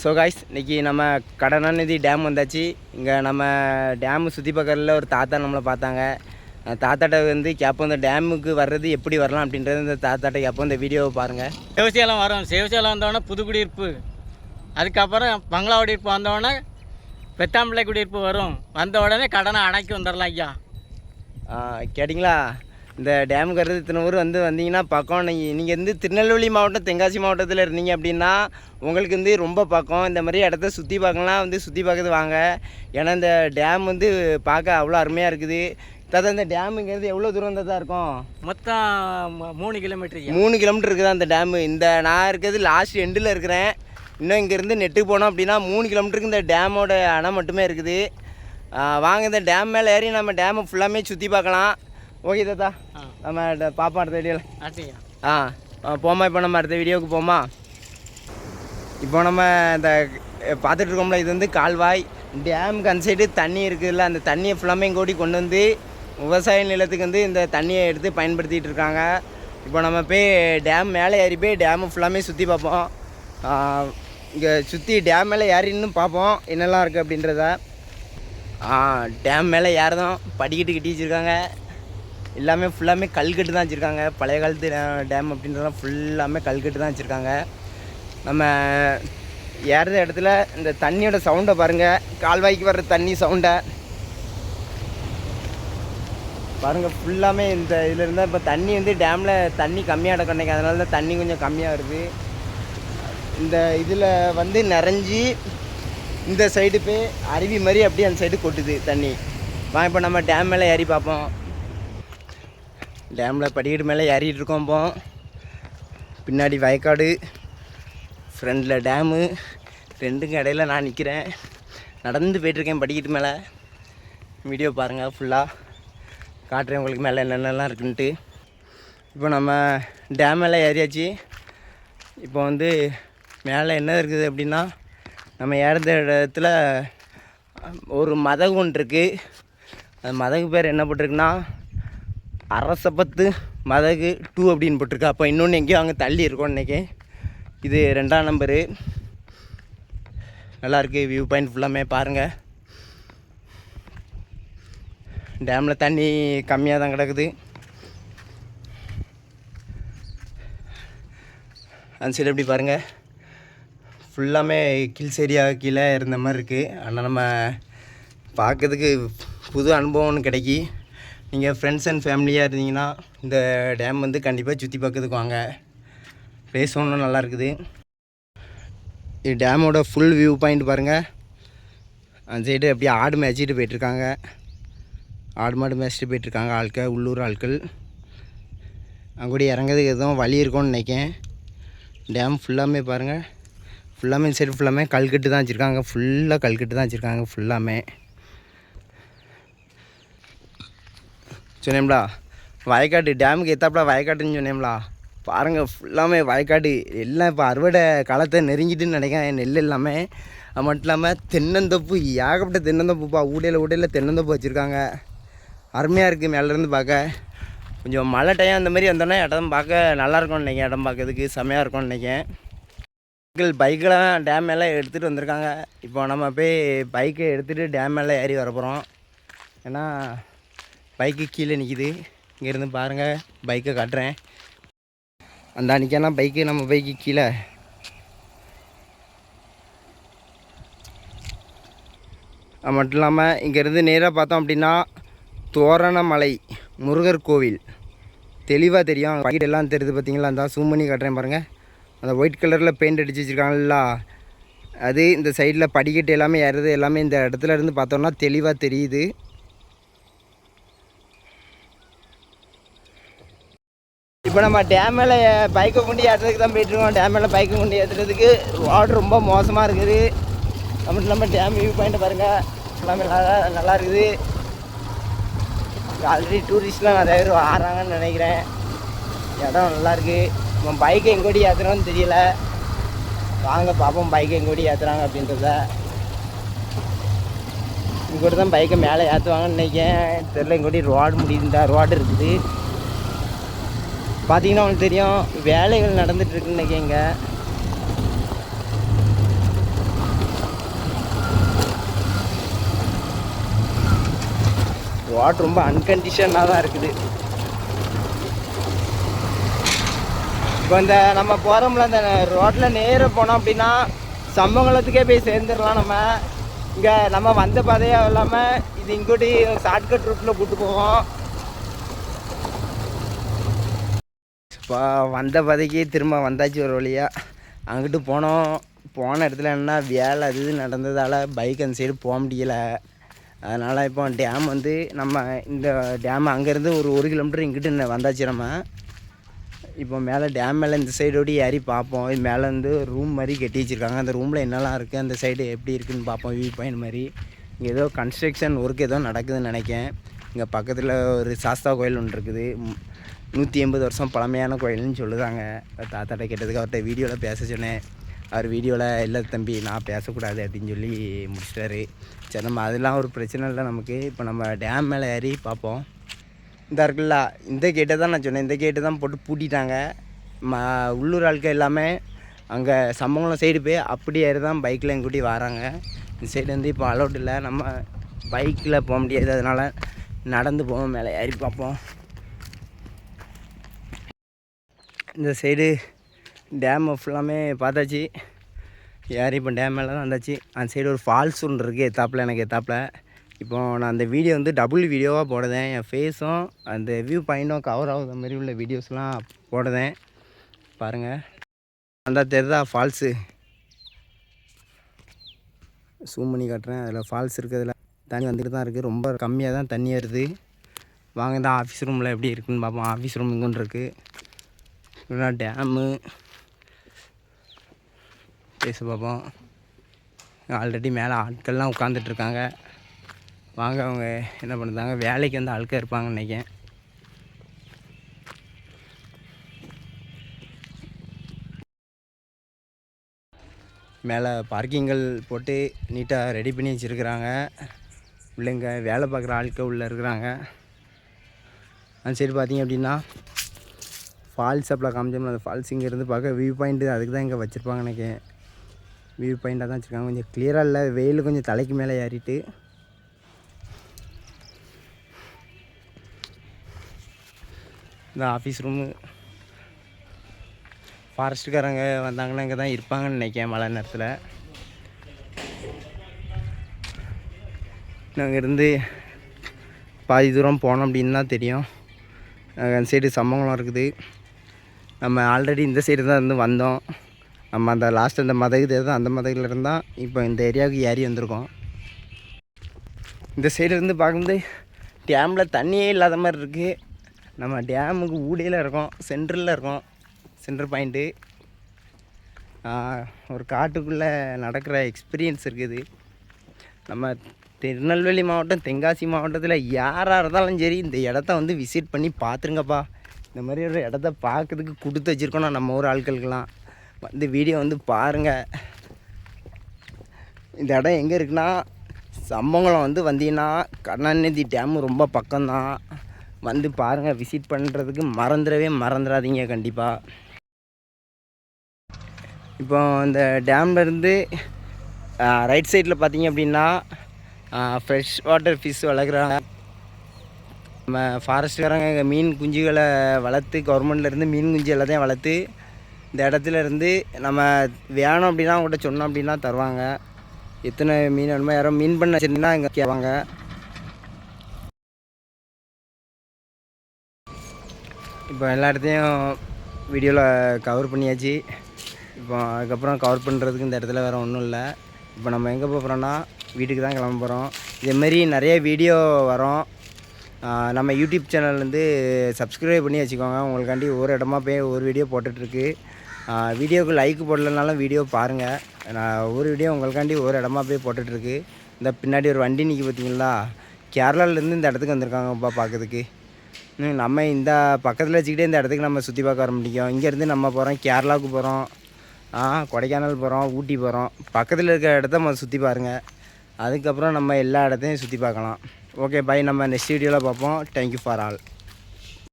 So guys இன்றைக்கி நம்ம கடனாநிதி dam வந்தாச்சு. இங்கே நம்ம டேமு சுற்றி பக்கத்தில் ஒரு தாத்தா நம்மளை பார்த்தாங்க. தாத்தாட்ட வந்து கேட்போம் இந்த டேமுக்கு வர்றது எப்படி வரலாம் அப்படின்றது இந்த தாத்தாட்ட கேட்போம் இந்த வீடியோவை பாருங்கள் சிவசேலம் வரும். சிவசேலம் வந்தோடனே புது குடியிருப்பு. அதுக்கப்புறம் பங்களா குடியிருப்பு வந்தோடனே பெத்தாம்பிள்ளை குடியிருப்பு வரும். வந்த உடனே கடனை அடைக்கி வந்துடலாம் ஐயா. கேட்டிங்களா? இந்த டேமுக்கு வர்றது இத்தனை ஊர் வந்து வந்தீங்கன்னா பக்கம் நீங்கள் நீங்கள் வந்து திருநெல்வேலி மாவட்டம் தென்காசி மாவட்டத்தில் இருந்தீங்க அப்படின்னா உங்களுக்கு வந்து ரொம்ப பக்கம். இந்த மாதிரி இடத்த சுற்றி பார்க்கலாம் வந்து சுற்றி பார்க்கறது வாங்க. ஏன்னா இந்த டேம் வந்து பார்க்க அவ்வளோ அருமையாக இருக்குது. தாத்தா இந்த டேமுங்கிறது எவ்வளோ தூரம் தான் இருக்கும்? மொத்தம் மூணு கிலோமீட்டர் மூணு கிலோமீட்டர் இருக்குது அந்த டேமு இந்த நான் இருக்கிறது லாஸ்ட் எண்டில் இருக்கிறேன். இன்னும் இங்கேருந்து நெட்டுக்கு போனோம் அப்படின்னா மூணு கிலோமீட்டருக்கு இந்த டேமோட அணை மட்டுமே இருக்குது. வாங்க இந்த டேம் மேலே ஏறி நம்ம டேமை ஃபுல்லாமே சுற்றி பார்க்கலாம். ஓகே தாத்தா. நம்ம பார்ப்போம் அடுத்த வீடியோவில் ஆ போமா இப்போ நம்ம அடுத்த வீடியோவுக்கு போமா இப்போ நம்ம இந்த பார்த்துட்டு இருக்கோம்ல இது வந்து கால்வாய். டேமுக்கு அந்த சைடு தண்ணி இருக்குதுல்ல அந்த தண்ணியை ஃபுல்லாமே இங்கோடி கொண்டு வந்து விவசாய நிலத்துக்கு வந்து இந்த தண்ணியை எடுத்து பயன்படுத்திகிட்டு இருக்காங்க. இப்போ நம்ம போய் டேம் மேலே ஏறி போய் டேமை ஃபுல்லாமே சுற்றி பார்ப்போம். இங்கே சுற்றி டேம் மேலே ஏறின்னு பார்ப்போம் என்னெல்லாம் இருக்குது அப்படின்றத. டேம் மேலே ஏறதும் படிக்கட்டு கட்டி வச்சுருக்காங்க எல்லாமே ஃபுல்லாமே கல்கட்டு தான் வச்சுருக்காங்க. பழைய காலத்து டேம் அப்படின்றதெல்லாம் ஃபுல்லாமே கல்கட்டு தான் வச்சுருக்காங்க. நம்ம ஏறுற இடத்துல இந்த தண்ணியோட சவுண்டை பாருங்கள் கால்வாய்க்கு வர்ற தண்ணி சவுண்டை பாருங்கள் ஃபுல்லாமே இந்த இதில் இருந்தால் இப்போ தண்ணி வந்து டேமில் தண்ணி கம்மியாக கிடக்கும் அதனால தான் தண்ணி கொஞ்சம் கம்மியாக வருது. இந்த இதில் வந்து நிறைஞ்சி இந்த சைடு போய் அருவி மாதிரி அப்படியே அந்த சைடு கொட்டுது தண்ணி. வாங்க இப்போ நம்ம டேம் மேலே ஏறி பார்ப்போம். டேமில் படிக்கட்டு மேலே ஏறிட்டு இருக்கோம் போ பின்னாடி வயக்காடு ஃப்ரண்டில் டேமு ரெண்டுக்கும் இடையில நான் நிற்கிறேன் நடந்து போயிட்டுருக்கேன் படிக்கட்டு மேலே. வீடியோ பாருங்கள் ஃபுல்லாக காட்டுறேன் உங்களுக்கு மேலே என்னென்னலாம் இருக்குன்ட்டு. இப்போ நம்ம டேம் மேலே ஏறியாச்சு. இப்போ வந்து மேலே என்ன இருக்குது அப்படின்னா நம்ம ஏறுற இடத்துல ஒரு மதகு ஒன்று இருக்குது அந்த மதகு பேர் என்ன போட்டிருக்குன்னா அரசபத்து மதகு டூ அப்படின்னு போட்டிருக்கா. அப்போ இன்னொன்று எங்கேயோ அங்கே தள்ளி இருக்கோம் இன்றைக்கி இது ரெண்டாம் நம்பரு நல்லாயிருக்கு வியூ பாயிண்ட் ஃபுல்லாமே பாருங்கள் டேமில் தண்ணி கம்மியாக தான் கிடக்குது. அந்த சைடு எப்படி பாருங்கள் ஃபுல்லாமே கில்ஸ் ஏரியா கீழே இருந்த மாதிரி இருக்குது ஆனால் நம்ம பார்க்கறதுக்கு புது அனுபவம்னு கிடைக்கி. நீங்கள் ஃப்ரெண்ட்ஸ் அண்ட் ஃபேமிலியாக இருந்தீங்கன்னா இந்த டேம் வந்து கண்டிப்பாக சுற்றி பார்க்கறதுக்கு வாங்க. பிளேஸ் ஒன்றும் நல்லா இருக்குது. இது டேமோட ஃபுல் வியூ பாயிண்ட் பாருங்கள் அந்த சைடு அப்படியே ஆடு மேய்ச்சிட்டு போயிட்டுருக்காங்க. ஆடு மாடு மேய்ச்சிட்டு போயிட்டுருக்காங்க ஆட்கள் உள்ளூர் ஆட்கள். அங்கூடி இறங்குறதுக்கு எதுவும் வழி இருக்கும்னு நினைக்கேன் டேம் ஃபுல்லாமே பாருங்கள் ஃபுல்லாமே இந்த சைடு ஃபுல்லாமே கல்கட்டு தான் வச்சுருக்காங்க. ஃபுல்லாக கல்கட்டு தான் வச்சுருக்காங்க. ஃபுல்லாமே சொன்னேம்லா வயக்காட்டு டேமுக்கு எத்தாப்புல வயக்காட்டுன்னு சொன்னேம்லா பாருங்கள் ஃபுல்லாமே வயக்காடு எல்லாம் இப்போ அறுவடை காலத்தை நெருங்கிட்டுன்னு நினைக்கிறேன். நெல் எல்லாமே அது மட்டும் இல்லாமல் தென்னந்தோப்பு ஏகப்பட்ட தென்னந்தோப்புப்பா. ஊடையில் ஊடையில் தென்னந்தோப்பு வச்சுருக்காங்க. அருமையாக இருக்குது மேலேருந்து பார்க்க கொஞ்சம் மழை டைம் அந்த மாதிரி வந்தோன்னே இடம் பார்க்க நல்லா இருக்கும்னு நினைக்கிறேன். இடம் பார்க்கறதுக்கு செம்மையாக இருக்கும்னு நினைக்கிறேன். பைக்கில் பைக்கெலாம் டேம் மேலே எடுத்துகிட்டு வந்திருக்காங்க. இப்போ நம்ம போய் பைக்கை எடுத்துகிட்டு டேம் மேலே ஏறி வர போகிறோம் ஏன்னா பைக்கு கீழே நிற்கிது இங்கேருந்து பாருங்கள் பைக்கை காட்டுறேன். அந்த அன்றைக்கான பைக்கு நம்ம பைக்கு கீழே. அது மட்டும் இல்லாமல் இங்கேருந்து நேராக பார்த்தோம் அப்படின்னா தோரணமலை முருகர் கோவில். தெளிவாக தெரியும். பைக்கிட் எல்லாம் தெரியுது பார்த்தீங்களா? அந்த zoom பண்ணி காட்டுறேன் பாருங்கள் அந்த ஒயிட் கலரில் பெயிண்ட் அடிச்சு வச்சுருக்காங்கல்ல அது இந்த சைடில் படிக்கட்டு எல்லாமே ஏறுது எல்லாமே இந்த இடத்துல இருந்து பார்த்தோம்னா தெளிவாக தெரியுது. இப்போ நம்ம டேம் மேலே பைக்கை குண்டி ஏற்றுறதுக்கு தான் போயிட்டுருக்கோம் டேம் மேலே பைக்கை குண்டி ஏற்றுறதுக்கு ரோடு ரொம்ப மோசமாக இருக்குது. அது மட்டும் இல்லாமல் டேம் வியூ பாயிண்ட் பாருங்கள் எல்லாமே நல்லா நல்லா இருக்குது. ஆல்ரெடி டூரிஸ்ட்லாம் நிறைய பேர் வராங்கன்னு நினைக்கிறேன். இடம் நல்லாயிருக்கு நம்ம பைக்கை எங்கோடி ஏற்றுறோன்னு தெரியல. வாங்க பார்ப்போம் பைக்கை எங்கோடி ஏற்றுறாங்க அப்படின்றத. இங்கோடி தான் பைக்கை மேலே ஏற்றுவாங்கன்னு நினைக்கிறேன். தெரில எங்கோடி ரோடு முடியுதுண்டா ரோடு இருக்குது. பார்த்தீங்கன்னா உங்களுக்கு தெரியும் வேலைகள் நடந்துகிட்ருக்குன்னு நினைக்கிங்க வாட்டர் ரொம்ப அன்கண்டிஷனாக தான் இருக்குது. இப்போ இந்த நம்ம போகிறோம்ல அந்த ரோட்டில் நேராக போனோம் அப்படின்னா சம்பவங்களத்துக்கே போய் சேர்ந்துடலாம் நம்ம. இங்கே நம்ம வந்த பாதையாக இல்லாமல் இது இங்கோட்டி ஷார்ட்கட் ரூட்டில் கூப்பிட்டு போவோம். இப்போ வந்த பாதைக்கு திரும்ப வந்தாச்சு ஒரு வழியாக அங்கிட்டு போனோம். போன இடத்துல என்ன வேலை அது இது நடந்ததால் பைக் அந்த சைடு போக முடியலை. அதனால் இப்போ டேம் வந்து நம்ம இந்த டேம் அங்கேருந்து ஒரு ஒரு கிலோமீட்டர் இங்கிட்டு வந்தாச்சு நம்ம. இப்போ மேலே டேம் மேலே இந்த சைடோடி ஏறி பார்ப்போம். இது மேலே வந்து ரூம் மாதிரி கட்டி வச்சுருக்காங்க. அந்த ரூமில் என்னெல்லாம் இருக்குது அந்த சைடு எப்படி இருக்குதுன்னு பார்ப்போம். வியூ பாயிண்ட் மாதிரி. இங்கே ஏதோ கன்ஸ்ட்ரக்ஷன் ஒர்க் ஏதோ நடக்குதுன்னு நினைக்கேன் இங்கே பக்கத்தில் ஒரு சாஸ்தா கோயில் ஒன்று இருக்குது. நூற்றி எண்பது வருஷம் பழமையான கோயில்னு சொல்லுதாங்க. தாத்தாட்ட கேட்டதுக்கு அவர்கிட்ட வீடியோவில் பேச சொன்னேன். அவர் வீடியோவில் இல்லை தம்பி நான் பேசக்கூடாது அப்படின்னு சொல்லி முடிச்சிட்டாரு. சரி நம்ம அதெல்லாம் ஒரு பிரச்சனை இல்லை நமக்கு. இப்போ நம்ம டேம் மேலே ஏறி பார்ப்போம். இந்த இருக்குல்ல. இந்த கேட்டை தான் நான் சொன்னேன். இந்த கேட்டு தான் போட்டு பூட்டிட்டாங்க. ம உள்ளூர் ஆட்கள் எல்லாமே அங்கே சம்பவம் சைடு போய் அப்படியே ஏறி தான் பைக்கில் எங்கூட்டி வராங்க. இந்த சைடு வந்து இப்போ அலௌட் இல்லை. நம்ம பைக்கில் போக முடியாது. அதனால் நடந்து போவோம் மேலே ஏறி பார்ப்போம். இந்த சைடு டேம் ஃபுல்லாமே பார்த்தாச்சு. ஏறி இப்போ டேம் மேலே தான் வந்தாச்சு. அந்த சைடு ஒரு ஃபால்ஸ் ஒன்று இருக்குது எத்தாப்பில் எனக்கு எத்தாப்பில் இப்போ நான் அந்த வீடியோ வந்து டபுள் வீடியோவாக போடுதேன் என் ஃபேஸும் அந்த வியூ பாயிண்ட்டும் கவர் ஆகுத மாதிரி உள்ள வீடியோஸ்லாம் போடுதேன் பாருங்கள் அந்த தெரிதா ஃபால்ஸு ஜூம் பண்ணி காட்டுறேன். அதில் ஃபால்ஸ் இருக்கிறதுல தண்ணி வந்துட்டு தான் இருக்குது ரொம்ப கம்மியாக தான் தண்ணி வருது. வாங்க இந்த ஆஃபீஸ் ரூமில் எப்படி இருக்குன்னு பார்ப்போம். ஆஃபீஸ் ரூம் இங்கொன்று இருக்குது இல்லைனா டேமு பேச பார்ப்போம். ஆல்ரெடி மேலே ஆட்கள்லாம் உட்காந்துட்டு இருக்காங்க. வாங்க அவங்க என்ன பண்ணுறாங்க? வேலைக்கு வந்து ஆட்கள் இருப்பாங்க நினைக்கேன் மேலே பார்க்கிங்கள் போட்டு நீட்டாக ரெடி பண்ணி வச்சுருக்குறாங்க. பிள்ளைங்க வேலை பார்க்குற ஆட்கள் உள்ளே இருக்கிறாங்க. அந்த சைடு பார்த்தீங்க அப்படின்னா ஃபால்ஸ் அப்பல காமிச்சோம்னா அந்த ஃபால்ஸ் இங்கே இருந்து பார்க்க வியூ பாயிண்ட்டு அதுக்கு தான் இங்கே வச்சுருப்பாங்க எனக்கு. வியூ பாயிண்ட்டாக தான் வச்சுருக்காங்க. கொஞ்சம் கிளியராக இல்லை. வெயில் கொஞ்சம் தலைக்கு மேலே ஏறிட்டு. இந்த ஆஃபீஸ் ரூமு ஃபாரஸ்ட்டுக்காரங்க வந்தாங்கன்னா இங்கே தான் இருப்பாங்கன்னு நினைக்கிறேன் மழை நேரத்தில். நாங்கள் இருந்து பாதி தூரம் போனோம் அப்படின்னு தான் தெரியும். அந்த சைடு சம்பவம் இருக்குது. நம்ம ஆல்ரெடி இந்த சைடு தான் இருந்து வந்தோம். நம்ம அந்த லாஸ்ட் அந்த மதகு தான் அந்த மதகுல இருந்தால் இப்போ இந்த ஏரியாவுக்கு ஏறி வந்திருக்கோம். இந்த சைடு இருந்து பார்க்கும்போது டேமில் தண்ணியே இல்லாத மாதிரி இருக்குது நம்ம டேமுக்கு ஊடையில் இருக்கோம் சென்டரில் இருக்கோம் சென்டர் பாயிண்ட்டு ஒரு காட்டுக்குள்ளே நடக்கிற எக்ஸ்பீரியன்ஸ் இருக்குது. நம்ம திருநெல்வேலி மாவட்டம் தென்காசி மாவட்டத்தில் யாராக இருந்தாலும் சரி இந்த இடத்த வந்து விசிட் பண்ணி பார்த்துருங்கப்பா இந்த மாதிரி ஒரு இடத்த பார்க்கறதுக்கு கொடுத்து வச்சுருக்கோம்னா நம்ம ஊர் ஆட்களுக்கெல்லாம். வந்து வீடியோ வந்து பாருங்கள் இந்த இடம் எங்கே இருக்குன்னா சம்பவம் வந்து வந்தீங்கன்னா கருணாநிதி டேம் ரொம்ப பக்கம்தான். வந்து பாருங்கள் விசிட் பண்ணுறதுக்கு மறந்துடவே மறந்துடாதீங்க கண்டிப்பாக இப்போ இந்த டேம்லேருந்து ரைட் சைடில் பார்த்தீங்க அப்படின்னா ஃப்ரெஷ் வாட்டர் ஃபிஷ் வளர்க்குறாங்க. நம்ம ஃபாரஸ்ட்காரங்க இங்கே மீன் குஞ்சுகளை வளர்த்து கவர்மெண்ட்லேருந்து மீன் குஞ்சு எல்லாத்தையும் வளர்த்து இந்த இடத்துல இருந்து நம்ம வேணும் அப்படின்னா அவங்கள்ட்ட சொன்னோம் அப்படின்னா தருவாங்க. எத்தனை மீன் வேணுமோ யாரோ மீன் பண்ண வச்சுருந்தீங்கன்னா இங்கே கேட்பாங்க. இப்போ எல்லா இடத்தையும் வீடியோவில் கவர் பண்ணியாச்சு. இப்போ அதுக்கப்புறம் கவர் பண்ணுறதுக்கு இந்த இடத்துல வேறு ஒன்றும் இல்லை. இப்போ நம்ம எங்கே போகிறோன்னா வீட்டுக்கு தான் கிளம்ப போகிறோம் இதேமாரி நிறைய வீடியோ வரும். நம்ம யூடியூப் சேனல்லேருந்து சப்ஸ்கிரைப் பண்ணி வச்சுக்கோங்க. உங்களுக்காண்டி ஒரு இடமா போய் ஒரு வீடியோ போட்டுட்ருக்கு. வீடியோவுக்கு லைக் போடலனாலும் வீடியோ பாருங்கள் நான் ஒரு வீடியோ உங்களுக்காண்டி ஒரு இடமா போய் போட்டுட்ருக்கு. இந்த பின்னாடி ஒரு வண்டி நிற்கி பார்த்தீங்களா கேரளாலேருந்து இந்த இடத்துக்கு வந்திருக்காங்கப்பா பார்க்கறதுக்கு நம்ம இந்த பக்கத்தில் வச்சுக்கிட்டே இந்த இடத்துக்கு நம்ம சுற்றி பார்க்க வர முடியும் இங்கேருந்து நம்ம போகிறோம் கேரளாவுக்கு போகிறோம் கொடைக்கானல் போகிறோம் ஊட்டி போகிறோம் பக்கத்தில் இருக்கிற இடத்த நம்ம சுற்றி பாருங்கள் அதுக்கப்புறம் நம்ம எல்லா இடத்தையும் சுற்றி பார்க்கலாம். ஓகே பை நம்ம நெக்ஸ்ட் வீடியோவில் பார்ப்போம். Thank you for all